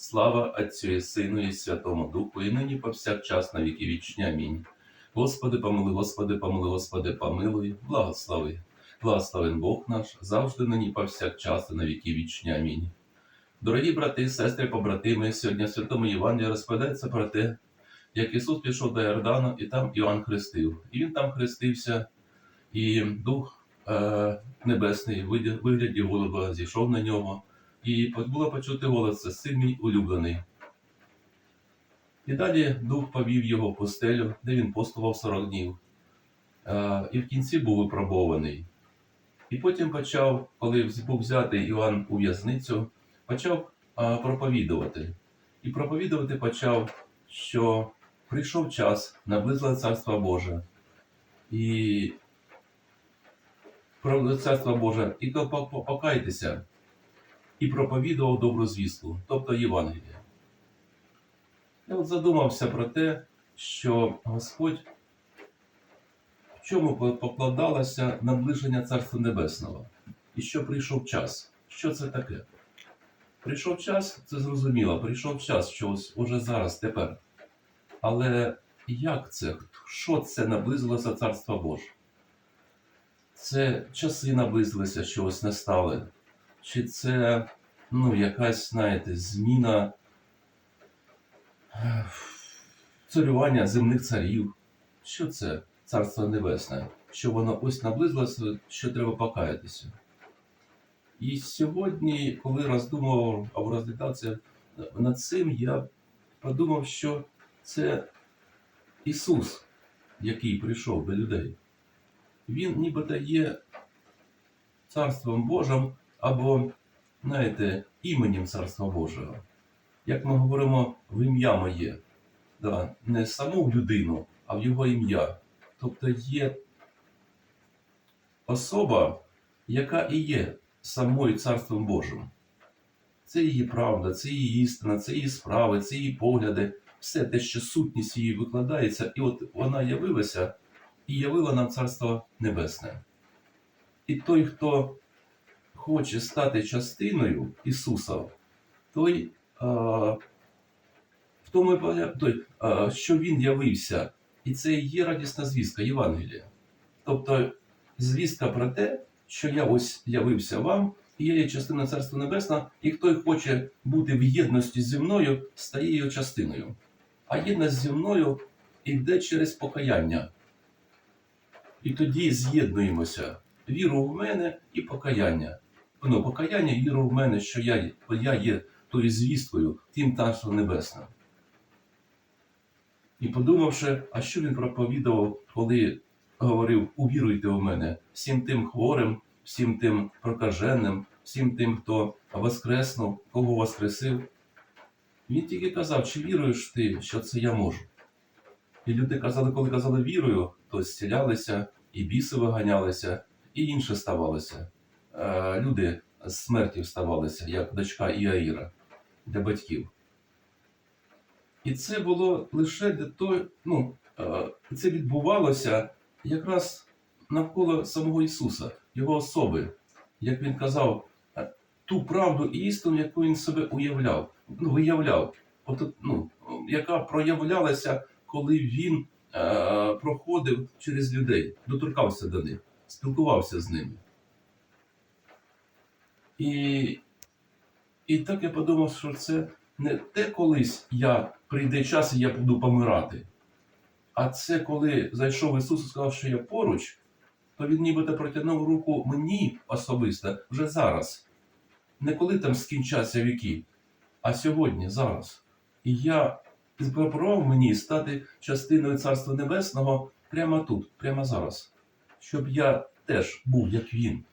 Слава Отцю і Сину і Святому Духу, і нині повсякчас на віки вічні. Амінь. Господи, помилуй, Господи, помилуй, Господи, помилуй, благослови. Благословен Бог наш, завжди нині повсякчас і на віки вічні. Амінь. Дорогі брати, сестри, побратими, сьогодні в Святому Євангелії розповідається про те, як Ісус пішов до Йордану, і там Іоанн хрестив. І він там хрестився, і Дух е, Небесний вигляді голуба зійшов на нього, і було почути голос «Це син мій улюблений. І далі дух повів його в пустелю, де він постував 40 днів. Е, і в кінці був випробований. І потім почав, коли був взятий Іван у в'язницю, почав е, проповідувати. І проповідувати почав, що прийшов час, наблизило Царство Боже. І про Царство Боже, і покайтеся, і проповідував добру звістку, тобто Євангелія. Я от задумався про те, що Господь в чому покладалося наближення Царства Небесного, і що прийшов час. Що це таке? Прийшов час, це зрозуміло, прийшов час, що ось уже зараз, тепер. Але як це? Що це наблизилося Царство Боже? Це часи наблизилися, що ось не стали. Чи це ну, якась, знаєте, зміна е, царювання земних царів? Що це Царство Небесне? Що воно ось наблизилося, що треба покаятися? І сьогодні, коли роздумував або розглядався над цим, я подумав, що це Ісус, який прийшов до людей. Він нібито є Царством Божим або, знаєте, іменем Царства Божого. Як ми говоримо в ім'я моє, да, не саму людину, а в його ім'я. Тобто є особа, яка і є самою Царством Божим. Це її правда, це її істина, це її справи, це її погляди, все те, що сутність її викладається, і от вона явилася і явила нам Царство Небесне. І той, хто хоче стати частиною Ісуса, той, в тому, той що Він явився, і це є радісна звістка Євангелія. Тобто звістка про те, що я ось явився вам, і я є частина Царства Небесного, і хто хоче бути в єдності зі мною, стає його частиною. А єдність зі мною йде через покаяння. І тоді з'єднуємося віру в мене і покаяння. Ну, покаяння, віру в мене, що я, я є тою звісткою, тим Царством Небесним. І подумавши, а що він проповідував, коли говорив: увіруйте в мене всім тим хворим, всім тим прокаженим, всім тим, хто воскреснув, кого воскресив. Він тільки казав, чи віруєш ти, що це я можу. І люди казали, коли казали вірую, то зцілялися, і біси виганялися, і інше ставалося. Е, люди з смерті вставалися, як дочка Іаїра для батьків. І це було лише для того, ну, е, це відбувалося якраз навколо самого Ісуса, Його особи, як він казав, е, ту правду і істину, яку він себе уявляв, ну, виявляв, от, ну, яка проявлялася, коли він е, проходив через людей, доторкався до них, спілкувався з ними. І, і так я подумав, що це не те колись я прийде час і я буду помирати. А це коли зайшов Ісус і сказав, що я поруч, то він нібито протягнув руку мені особисто вже зараз. Не коли там скінчаться віки, а сьогодні, зараз. І я запропонував мені стати частиною Царства Небесного прямо тут, прямо зараз, щоб я теж був як він.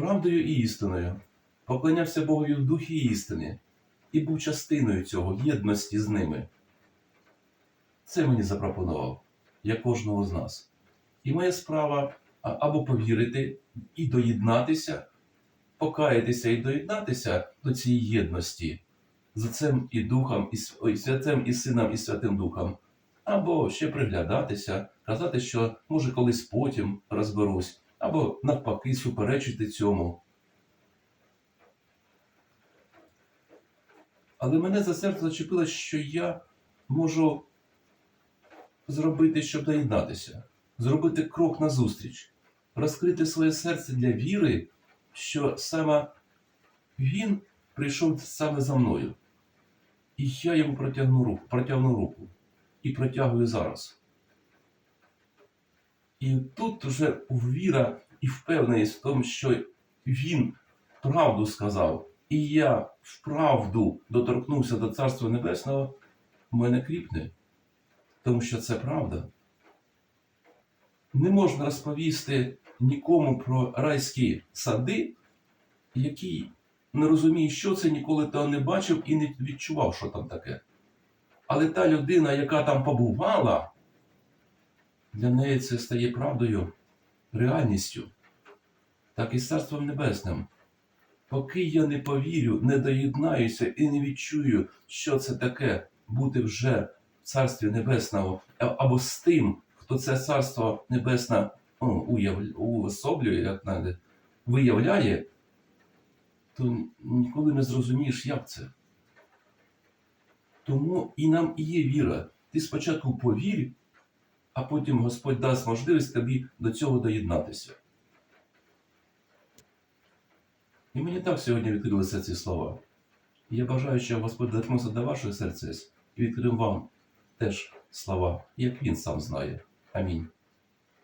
Правдою і істиною, поклонявся Богові в духі істини, і був частиною цього єдності з ними. Це мені запропонував, як кожного з нас. І моя справа або повірити і доєднатися, покаятися і доєднатися до цієї єдності з Отцем і Духом, і Святим і Сином, і Святим Духом, або ще приглядатися, казати, що може колись потім розберусь, або навпаки суперечити цьому. Але мене за серце зачепило, що я можу зробити, щоб доєднатися, зробити крок назустріч, розкрити своє серце для віри, що саме він прийшов саме за мною. І я йому протягну руку, протягну руку і протягую зараз. І тут вже віра і впевненість в тому, що він правду сказав, і я вправду доторкнувся до Царства Небесного, мене кріпне, тому що це правда. Не можна розповісти нікому про райські сади, який не розуміє, що це, ніколи того не бачив і не відчував, що там таке. Але та людина, яка там побувала, для неї це стає правдою, реальністю, так і Царством Небесним. Поки я не повірю, не доєднаюся і не відчую, що це таке бути вже в Царстві Небесного, або з тим, хто це Царство Небесне ну, уособлює, як навіть, виявляє, то ніколи не зрозумієш, як це. Тому і нам і є віра. Ти спочатку повір, а потім Господь дасть можливість тобі до цього доєднатися. І мені так сьогодні відкрилися ці слова. І я бажаю, що Господь доткнувся до вашого серця і відкрив вам теж слова, як Він сам знає. Амінь.